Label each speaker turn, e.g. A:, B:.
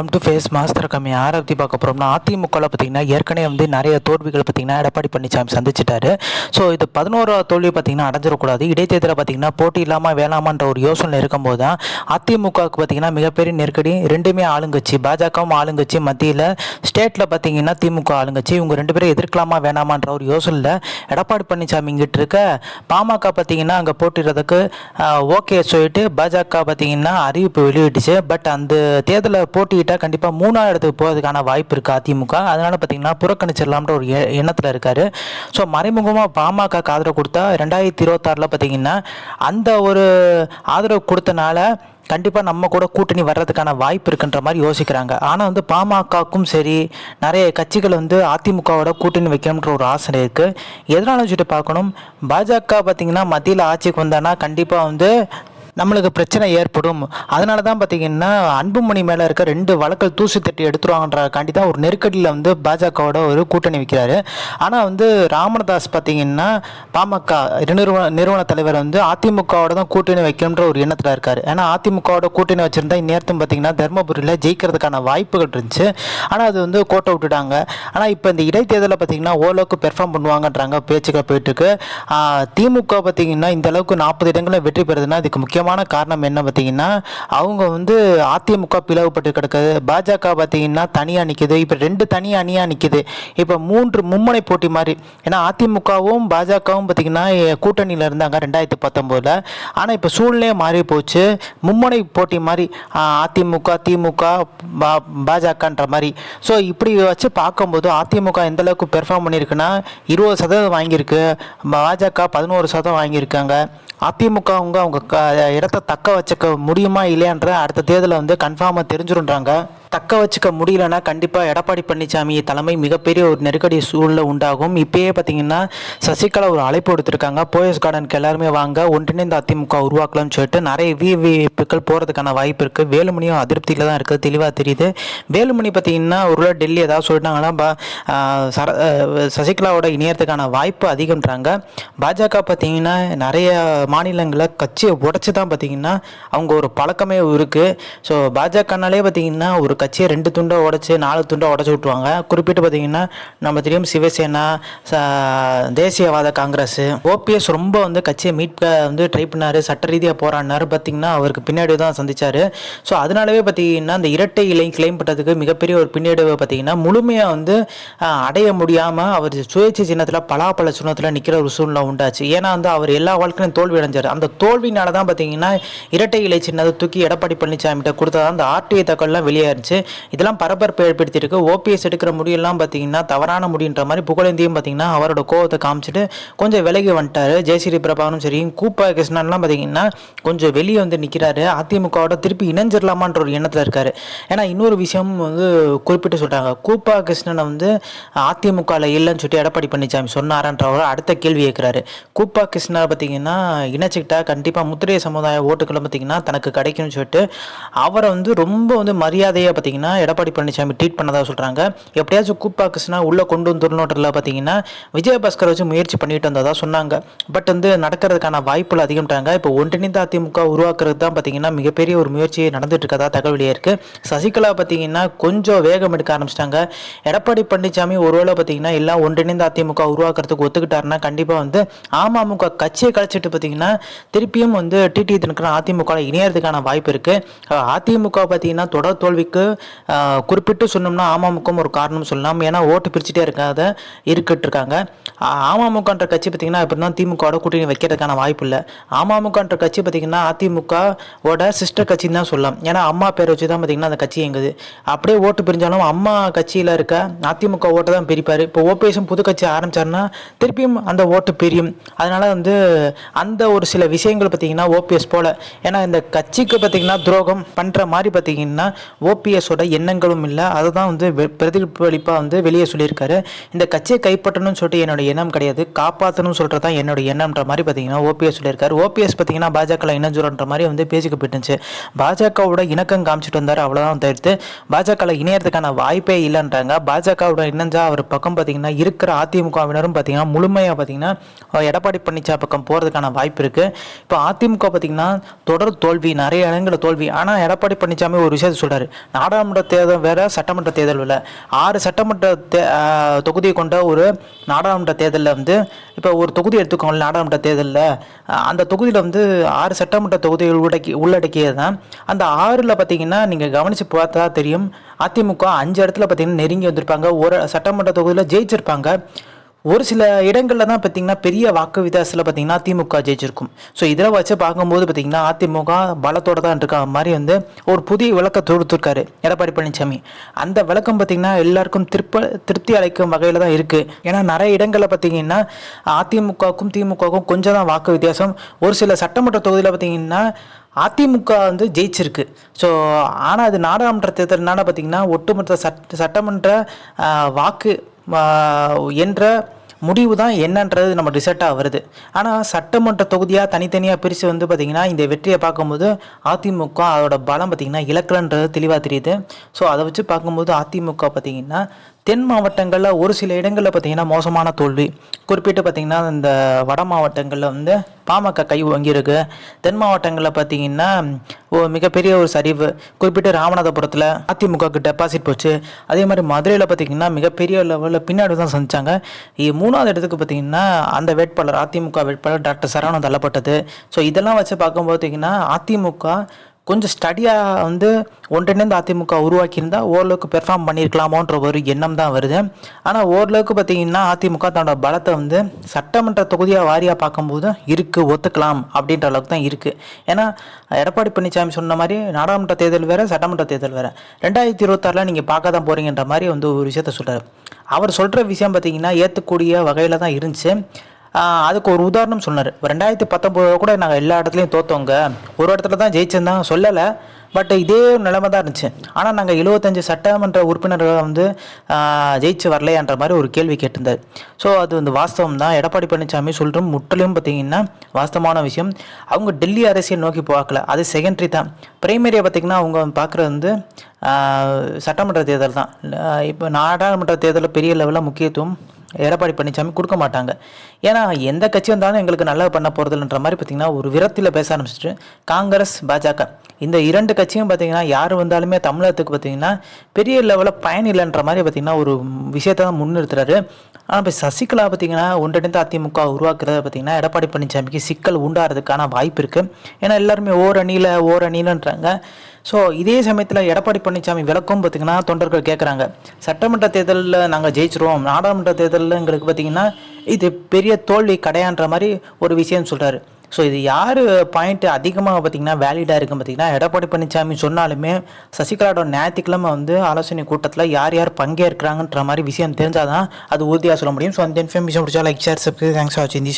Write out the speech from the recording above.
A: Welcome to face master கம்மி. யாரை பற்றி பார்க்க போகிறோம்னா அதிமுகவில் பார்த்தீங்கன்னா ஏற்கனவே வந்து நிறைய தோல்விகள் பார்த்திங்கன்னா எடப்பாடி பழனிசாமி சந்திச்சிட்டாரு. ஸோ இது பதினோராவது தோல்வி பார்த்தீங்கன்னா அடைஞ்சிடக்கூடாது. இடைத்தேர்தலில் பார்த்தீங்கன்னா போட்டி இல்லாமல் வேணாமான்ற ஒரு யோசனை இருக்கும்போது தான் அதிமுகவுக்கு பார்த்திங்கன்னா மிகப்பெரிய நெருக்கடி ரெண்டுமே ஆளுங்கட்சி பாஜகவும் ஆளுங்கட்சி மத்தியில் ஸ்டேட்டில் பார்த்தீங்கன்னா திமுக ஆளுங்கட்சி இவங்க ரெண்டு பேரும் எதிர்க்கலாமா வேணாமான்ற ஒரு யோசனையில் எடப்பாடி பழனிசாமி இங்கிட்டு இருக்க. பாமக பார்த்திங்கன்னா அங்கே போட்டிடுறதுக்கு ஓகே சொல்லிட்டு பாஜக பார்த்திங்கன்னா அறிவிப்பு வெளியிட்டுச்சு. பட் அந்த தேர்தலில் போட்டியிட்டால் கண்டிப்பாக மூணாவது இடத்துக்கு போகிறதுக்கான வாய்ப்பு இருக்குது அதிமுக. அதனால் பார்த்தீங்கன்னா புறக்கணிச்சிடலாம்ன்ற ஒரு எ- எண்ணத்தில் இருக்காரு. ஸோ மறைமுகமாக பாமக ஆதரவு கொடுத்தா ரெண்டாயிரத்தி இருபத்தாறில் பார்த்தீங்கன்னா அந்த ஒரு ஆதரவு கொடுத்தனால கண்டிப்பாக நம்ம கூட கூட்டணி வர்றதுக்கான வாய்ப்பு இருக்குன்ற மாதிரி யோசிக்கிறாங்க. ஆனால் வந்து பாமகக்கும் சரி நிறைய கட்சிகள் வந்து அதிமுகவோட கூட்டணி வைக்கணுன்ற ஒரு ஆசை இருக்குது எதனால வச்சுட்டு பார்க்கணும்? பாஜக பார்த்தீங்கன்னா மத்தியில் ஆட்சிக்கு வந்தானா கண்டிப்பாக வந்து நம்மளுக்கு பிரச்சனை ஏற்படும். அதனால தான் பார்த்தீங்கன்னா அன்புமணி மேலே இருக்க ரெண்டு வழக்கல் தூசி தட்டி எடுத்துருவாங்கன்றக்காண்டி தான் ஒரு நெருக்கடியில் வந்து பாஜகவோட ஒரு கூட்டணி வைக்கிறாரு. ஆனால் வந்து ராமதாஸ் பார்த்தீங்கன்னா பாமக நிறுவன நிறுவன தலைவர் வந்து அதிமுகவோட தான் கூட்டணி வைக்கணுன்ற ஒரு எண்ணத்தில் இருக்கார். ஏன்னா அதிமுகவோட கூட்டணி வச்சுருந்தா இந்நேரத்தும் பார்த்தீங்கன்னா தருமபுரியில் ஜெயிக்கிறதுக்கான வாய்ப்புகள் இருந்துச்சு. ஆனால் அது வந்து கோட்டை விட்டுட்டாங்க. ஆனால் இப்போ இந்த இடைத்தேர்தலில் பார்த்தீங்கன்னா ஓரளவுக்கு பெர்ஃபார்ம் பண்ணுவாங்கன்றாங்க பேச்சுக்கள் போயிட்டுருக்கு. திமுக பார்த்தீங்கன்னா இந்த அளவுக்கு நாற்பது இடங்களில் வெற்றி பெறுதுன்னா இதுக்கு முக்கியமான காரணம் என்ன பார்த்தீங்கன்னா அவங்க வந்து அதிமுக பிளவுபட்டு கிடக்குது. பாஜக பார்த்தீங்கன்னா தனியாக நிற்குது இப்போ ரெண்டு தனி அணியாக நிற்குது இப்போ மூன்று மும்முனை போட்டி மாதிரி. ஏன்னா அதிமுகவும் பாஜகவும் பார்த்தீங்கன்னா கூட்டணியில் இருந்தாங்க ரெண்டாயிரத்தி பத்தொம்போதில். ஆனால் இப்போ சூழ்நிலையே மாறி போச்சு. மும்முனை போட்டி மாதிரி அதிமுக திமுக பா பாஜகன்ற மாதிரி. ஸோ இப்படி வச்சு பார்க்கும்போது அதிமுக எந்த அளவுக்கு பெர்ஃபார்ம் பண்ணியிருக்குன்னா இருபது சதவீதம் வாங்கியிருக்கு. பாஜக பதினோரு சதவீதம் வாங்கியிருக்காங்க. அதிமுகவங்க அவங்க அவங்க க இடத்த தக்க வச்சுக்க முடியுமா இல்லையான்ற அடுத்த தேர்தலில் வந்து கன்ஃபார்மாக தெரிஞ்சிருன்றாங்க தக்க வச்சுக்க முடியலன்னா கண்டிப்பாக எடப்பாடி பழனிசாமி தலைமை மிகப்பெரிய ஒரு நெருக்கடி சூழ்நிலை உண்டாகும். இப்பயே பார்த்தீங்கன்னா சசிகலா ஒரு அழைப்பு கொடுத்துருக்காங்க போயஸ் கார்டனுக்கு எல்லாருமே வாங்க ஒன்றிணைந்த அதிமுக உருவாக்கலாம்னு சொல்லிட்டு நிறைய விவிப்புகள் போகிறதுக்கான வாய்ப்பு இருக்குது வேலுமணியும் அதிருப்தியில் தான் இருக்குது தெளிவாக தெரியுது. வேலுமணி பார்த்தீங்கன்னா ஒரு டெல்லி ஏதாவது சொல்லிட்டாங்கன்னா பா சர சசிகலாவோட இணையறதுக்கான வாய்ப்பு அதிகம்ன்றாங்க. பாஜக பார்த்தீங்கன்னா நிறைய மாநிலங்களில் கட்சியை உடச்சி தான் பார்த்தீங்கன்னா அவங்க ஒரு பழக்கமே இருக்குது ஸோ பாஜகனாலே பார்த்தீங்கன்னா ஒரு கட்சியை ரெண்டு துண்டை உடச்சி நாலு துண்டை உடச்சி விட்டுருவாங்க. குறிப்பிட்டு பார்த்தீங்கன்னா நம்ம தெரியும் சிவசேனா தேசியவாத காங்கிரஸ். ஓபிஎஸ் ரொம்ப வந்து கட்சியை மீட்க வந்து ட்ரை பண்ணார். சட்ட ரீதியாக போராடினார். பார்த்தீங்கன்னா அவருக்கு பின்னாடி தான் சந்திச்சார். ஸோ அதனாலவே பார்த்தீங்கன்னா அந்த இரட்டை இலை கிளைம் பண்ணுறதுக்கு மிகப்பெரிய ஒரு பின்னடைவை பார்த்தீங்கன்னா முழுமையாக வந்து அடைய முடியாமல் அவர் சுயேட்சை சின்னத்தில் பலாப்பழ சின்னத்தில் நிற்கிற ஒரு சூழ்நிலை உண்டாச்சு. ஏன்னா வந்து அவர் எல்லா வாழ்க்கையும் தோல்வி அடைஞ்சார். அந்த தோல்வினால தான் பார்த்தீங்கன்னா இரட்டை இலை சின்னதை தூக்கி எடப்பாடி பழனிசாமிகிட்ட கொடுத்தா அந்த ஆர்டிஐ தகவல்லாம் வெளியாயிருச்சு. இதெல்லாம் பரபரப்பு ஏற்படுத்தியிருக்கு. ஓபிஎஸ் எடுக்கிற முடியெல்லாம் பார்த்தீங்கன்னா தவறான முடின்ற மாதிரி புகழேந்தியும் பார்த்தீங்கன்னா அவரோட கோவத்தை காமிச்சிட்டு கொஞ்சம் விலகி வந்துட்டார். ஜெயஸ்ரீ பிரபாகரும் சரி கூப்பா கிருஷ்ணன்லாம் பார்த்தீங்கன்னா கொஞ்சம் வெளியே வந்து நிற்கிறாரு அதிமுகவோட திருப்பி இணைஞ்சிடலாமான்ற ஒரு எண்ணத்தில் இருக்கார். ஏன்னா இன்னொரு விஷயம் வந்து குறிப்பிட்டு சொல்கிறாங்க கூப்பா கிருஷ்ணனை வந்து அதிமுகவில் இல்லைன்னு சொல்லி எடப்பாடி பழனிசாமி சொன்னாரன்ற அடுத்த கேள்வி கேட்குறாரு கூப்பா கிருஷ்ணா பார்த்தீங்கன்னா இணைச்சிக்கிட்டா கண்டிப்பாக முத்திரைய சமுதாய ஓட்டுக்களை பார்த்தீங்கன்னா தனக்கு கிடைக்கும்னு சொல்லிட்டு அவரை வந்து ரொம்ப வந்து மரியாதையாக பார்த்தீங்கன்னா எடப்பாடி பழனிசாமி ட்ரீட் பண்ணதாக சொல்கிறாங்க எப்படியாச்சும் கூப்பாக்குஸ்னா உள்ளே கொண்டு வந்துடணுன்றதுல பார்த்தீங்கன்னா விஜயபாஸ்கர் வச்சு முயற்சி பண்ணிட்டு வந்ததாக சொன்னாங்க. பட் வந்து நடக்கிறதுக்கான வாய்ப்புகள் அதிகம்ட்டாங்க இப்போ ஒன்றிணைந்த அதிமுக உருவாக்குறது தான் பார்த்தீங்கன்னா மிகப்பெரிய ஒரு முயற்சி நடந்துட்டு இருக்கதா தகவல் இருக்குது சசிகலா பார்த்தீங்கன்னா கொஞ்சம் வேகம் எடுக்க ஆரம்பிச்சிட்டாங்க. எடப்பாடி பழனிசாமி ஒருவேளை பார்த்தீங்கன்னா எல்லாம் ஒன்றிணைந்த அதிமுக உருவாக்குறதுக்கு ஒத்துக்கிட்டாருன்னா கண்டிப்பாக வந்து அமமுக கட்சியை கழிச்சிட்டு பார்த்தீங்கன்னா திருப்பியும் வந்து டிடி தினகரன் அதிமுக இணையறதுக்கான வாய்ப்பு இருக்குது அதிமுக பார்த்தீங்கன்னா தொடர் தோல்விக்கு குறிப்பிட்டு சொன்னோம்னா அமமுகவும் ஒரு காரணம் சொல்லலாம். ஏன்னா ஓட்டு பிரிச்சுட்டே இருக்காத இருக்கிட்டு இருக்காங்க அமமுகன்ற கட்சி பார்த்தீங்கன்னா இப்படி தான் திமுகவோட கூட்டணி வைக்கிறதுக்கான வாய்ப்பு இல்லை அமமுகன்ற கட்சி பார்த்தீங்கன்னா அதிமுகவோட சிஸ்டர் கட்சின்னு தான் சொல்லலாம். ஏன்னா அம்மா பேர் வச்சு தான் பார்த்தீங்கன்னா அந்த கட்சி எங்குது அப்படியே ஓட்டு பிரிஞ்சாலும் அம்மா கட்சியில் இருக்க அதிமுக ஓட்டை தான் பிரிப்பார். இப்போ ஓபிஎஸும் புது கட்சி ஆரம்பிச்சாருன்னா திருப்பியும் அந்த ஓட்டு பிரியும். அதனால வந்து அந்த ஒரு சில விஷயங்கள் பார்த்தீங்கன்னா ஓபிஎஸ் போல. ஏன்னா இந்த கட்சிக்கு பார்த்தீங்கன்னா துரோகம் பண்ணுற மாதிரி பார்த்தீங்கன்னா காங்கிரஸோட எண்ணங்களும் இல்லை. அதை தான் வந்து வெ- பிரதிபலிப்பாக வந்து வெளியே சொல்லியிருக்காரு. இந்த கட்சியை கைப்பற்றணும்னு சொல்லிட்டு என்னோட எண்ணம் கிடையாது. காப்பாற்றணும்னு சொல்கிறது தான் என்னோட எண்ணம்ன்ற மாதிரி பார்த்தீங்கன்னா ஓபிஎஸ் சொல்லியிருக்காரு. ஓபிஎஸ் பார்த்தீங்கன்னா பாஜகவில் இணைஞ்சுரன்ற மாதிரி வந்து பேசிக்க போயிட்டுச்சு பாஜகவோட இணக்கம் காமிச்சிட்டு வந்தார் அவ்வளோதான் தவிர்த்து பாஜகவில் இணையறதுக்கான வாய்ப்பே இல்லைன்றாங்க. பாஜகவோட இணைஞ்சா அவர் பக்கம் பார்த்தீங்கன்னா இருக்கிற அதிமுகவினரும் பார்த்தீங்கன்னா முழுமையாக பார்த்தீங்கன்னா எடப்பாடி பழனிசாமி பக்கம் போகிறதுக்கான வாய்ப்பு இருக்குது இப்போ அதிமுக பார்த்தீங்கன்னா தொடர் தோல்வி நிறைய இடங்களில் தோல்வி. ஆனால் எடப்பாடி பழனிசாமி ஒரு விஷயத்தை சொல்கிறார் நாடாளுமன்ற தேர்தல் வேற சட்டமன்ற தேர்தல் இல்லை ஆறு சட்டமன்ற தே தொகுதியை கொண்ட ஒரு நாடாளுமன்ற தேர்தலில் வந்து இப்போ ஒரு தொகுதி எடுத்துக்கோங்களேன் நாடாளுமன்ற தேர்தலில். அந்த தொகுதியில் வந்து ஆறு சட்டமன்ற தொகுதிகள் உள்ளடக்கி உள்ளடக்கியது தான் அந்த ஆறில் பார்த்தீங்கன்னா நீங்கள் கவனித்து பார்த்தா தெரியும் அதிமுக அஞ்சு இடத்துல பார்த்தீங்கன்னா நெருங்கி வந்திருப்பாங்க. ஒரு சட்டமன்ற தொகுதியில் ஜெயிச்சிருப்பாங்க. ஒரு சில இடங்களில் தான் பார்த்தீங்கன்னா பெரிய வாக்கு வித்தியாசத்தில் பார்த்தீங்கன்னா திமுக ஜெயிச்சிருக்கும். ஸோ இதில் வச்சு பார்க்கும்போது பார்த்தீங்கன்னா அதிமுக பலத்தோடு தான் இருக்க மாதிரி வந்து ஒரு புதிய விளக்கத்தை கொடுத்துருக்காரு எடப்பாடி பழனிசாமி அந்த விளக்கம் பார்த்திங்கன்னா எல்லாருக்கும் திருப்ப திருப்தி அளிக்கும் வகையில் தான் இருக்குது ஏன்னா நிறைய இடங்களில் பார்த்தீங்கன்னா அதிமுகவுக்கும் திமுகவுக்கும் கொஞ்சம் தான் வாக்கு வித்தியாசம். ஒரு சில சட்டமன்ற தொகுதியில் பார்த்தீங்கன்னா அதிமுக வந்து ஜெயிச்சிருக்கு. ஸோ ஆனால் அது நாடாளுமன்ற தேர்தல்னால பார்த்தீங்கன்னா ஒட்டுமொத்த சட்ட சட்டமன்ற வாக்கு என்ற முடிவு தான் என்னன்றது நம்ம ரிசல்ட்டாக வருது. ஆனால் சட்டமன்ற தொகுதியாக தனித்தனியாக பிரித்து வந்து பார்த்திங்கன்னா இந்த வெற்றியை பார்க்கும்போது அதிமுக அதோட பலம் பார்த்திங்கன்னா இலக்கலன்றது தெளிவாக தெரியுது. ஸோ அதை வச்சு பார்க்கும்போது அதிமுக பார்த்திங்கன்னா தென் மாவட்டங்களில் ஒரு சில இடங்களில் பார்த்திங்கன்னா மோசமான தோல்வி. குறிப்பிட்டு பார்த்திங்கன்னா இந்த வட மாவட்டங்களில் வந்து பாமக கை வாங்கியிருக்கு தென் மாவட்டங்களில் பார்த்திங்கன்னா ஓ மிகப்பெரிய ஒரு சரிவு. குறிப்பிட்டு ராமநாதபுரத்தில் அதிமுகவுக்கு டெபாசிட் போச்சு. அதே மாதிரி மதுரையில் பார்த்திங்கன்னா மிகப்பெரிய லெவலில் பின்னாடி தான் சந்தித்தாங்க மூணாவது இடத்துக்கு பார்த்திங்கன்னா அந்த வேட்பாளர் அதிமுக வேட்பாளர் டாக்டர் சரவணன் தள்ளப்பட்டது. ஸோ இதெல்லாம் வச்சு பார்க்கும்போது பார்த்திங்கன்னா அதிமுக கொஞ்சம் ஸ்டடியாக வந்து ஒன்றிணைந்து அதிமுக உருவாக்கியிருந்தால் ஓரளவுக்கு பெர்ஃபார்ம் பண்ணியிருக்கலாமோன்ற ஒரு எண்ணம் தான் வருது. ஆனால் ஓரளவுக்கு பார்த்தீங்கன்னா அதிமுக தன்னோட பலத்தை வந்து சட்டமன்ற தொகுதியாக வாரியாக பார்க்கும்போது இருக்குது ஒத்துக்கலாம் அப்படின்ற அளவுக்கு தான் இருக்குது ஏன்னா எடப்பாடி பழனிசாமி சொன்ன மாதிரி நாடாளுமன்ற தேர்தல் வேறு சட்டமன்ற தேர்தல் வேறு. ரெண்டாயிரத்தி இருபத்தாறில் நீங்கள் பார்க்க தான் போகிறீங்கன்ற மாதிரி வந்து ஒரு விஷயத்த சொல்கிறார் அவர் சொல்கிற விஷயம் பார்த்தீங்கன்னா ஏற்றக்கூடிய வகையில் தான் இருந்துச்சு. அதுக்கு ஒரு உதாரணம் சொன்னார். ரெண்டாயிரத்தி பத்தொம்போது கூட நாங்கள் எல்லா இடத்துலையும் தோத்தோங்க ஒரு இடத்துல தான் ஜெயிச்சிருந்தாங்க சொல்லலை. பட் இதே நிலைமை தான் இருந்துச்சு. ஆனால் நாங்கள் எழுபத்தஞ்சு சட்டமன்ற உறுப்பினர்கள் வந்து ஜெயிச்சு வரலையான்ற மாதிரி ஒரு கேள்வி கேட்டிருந்தார். ஸோ அது வந்து வாஸ்தவம் தான். எடப்பாடி பழனிசாமி சொல்கிற முற்றிலும் பார்த்தீங்கன்னா வாஸ்தவமான விஷயம். அவங்க டெல்லி அரசியல் நோக்கி பார்க்கல. அது செகண்டரி தான். பிரைமரியை பார்த்திங்கன்னா அவங்க பார்க்குறது வந்து சட்டமன்ற தேர்தல் தான். இப்போ நாடாளுமன்ற தேர்தலில் பெரிய லெவலில் முக்கியத்துவம் எடப்பாடி பழனிசாமி கொடுக்க மாட்டாங்க. ஏன்னா எந்த கட்சி வந்தாலும் எங்களுக்கு நல்லது பண்ண போகிறதுன்ற மாதிரி பார்த்தீங்கன்னா ஒரு விரத்தியில் பேச ஆரம்பிச்சிட்டு காங்கிரஸ் பாஜக. இந்த இரண்டு கட்சியும் பார்த்தீங்கன்னா யார் வந்தாலுமே தமிழகத்துக்கு பார்த்தீங்கன்னா பெரிய லெவலில் பயன் இல்லைன்ற மாதிரி பார்த்தீங்கன்னா ஒரு விஷயத்தை தான் முன்னிறுத்துறாரு. ஆனால் இப்போ சசிகலா பார்த்தீங்கன்னா ஒன்றிணைந்து அதிமுக உருவாக்குறத பார்த்தீங்கன்னா எடப்பாடி பழனிசாமிக்கு சிக்கல் உண்டாகிறதுக்கான வாய்ப்பு இருக்குது ஏன்னா எல்லாருமே ஓர் அணியில் ஓர் அணிலன்றாங்க ஸோ இதே சமயத்தில் எடப்பாடி பழனிசாமி விளக்கம் பார்த்தீங்கன்னா தொண்டர்கள் கேட்குறாங்க சட்டமன்ற தேர்தலில் நாங்கள் ஜெயிச்சிருவோம். நாடாளுமன்ற தேர்தலில் எங்களுக்கு பார்த்தீங்கன்னா இது பெரிய தோல்வி கிடையான்ற மாதிரி ஒரு விஷயம் சொல்கிறாரு ஸோ இது யார் பாயிண்ட் அதிகமாக பார்த்தீங்கன்னா வேலிடாக இருக்கும் பார்த்தீங்கன்னா எடப்பாடி பழனிசாமி சொன்னாலுமே சசிகலாவோட ஞாயிற்றுக்கிழமை வந்து ஆலோசனை கூட்டத்தில் யார் யார் பங்கேற்கிறாங்கன்ற மாதிரி விஷயம் தெரிஞ்சால் தான் அது உறுதியாக சொல்ல முடியும். ஸோ அந்த இன்ஃபர்மேஷன் பிடிச்சா லைக் ஷேர் சப்ஸ்கிரைப் தேங்க்ஸ் ஆச்சு வாட்சிங் தி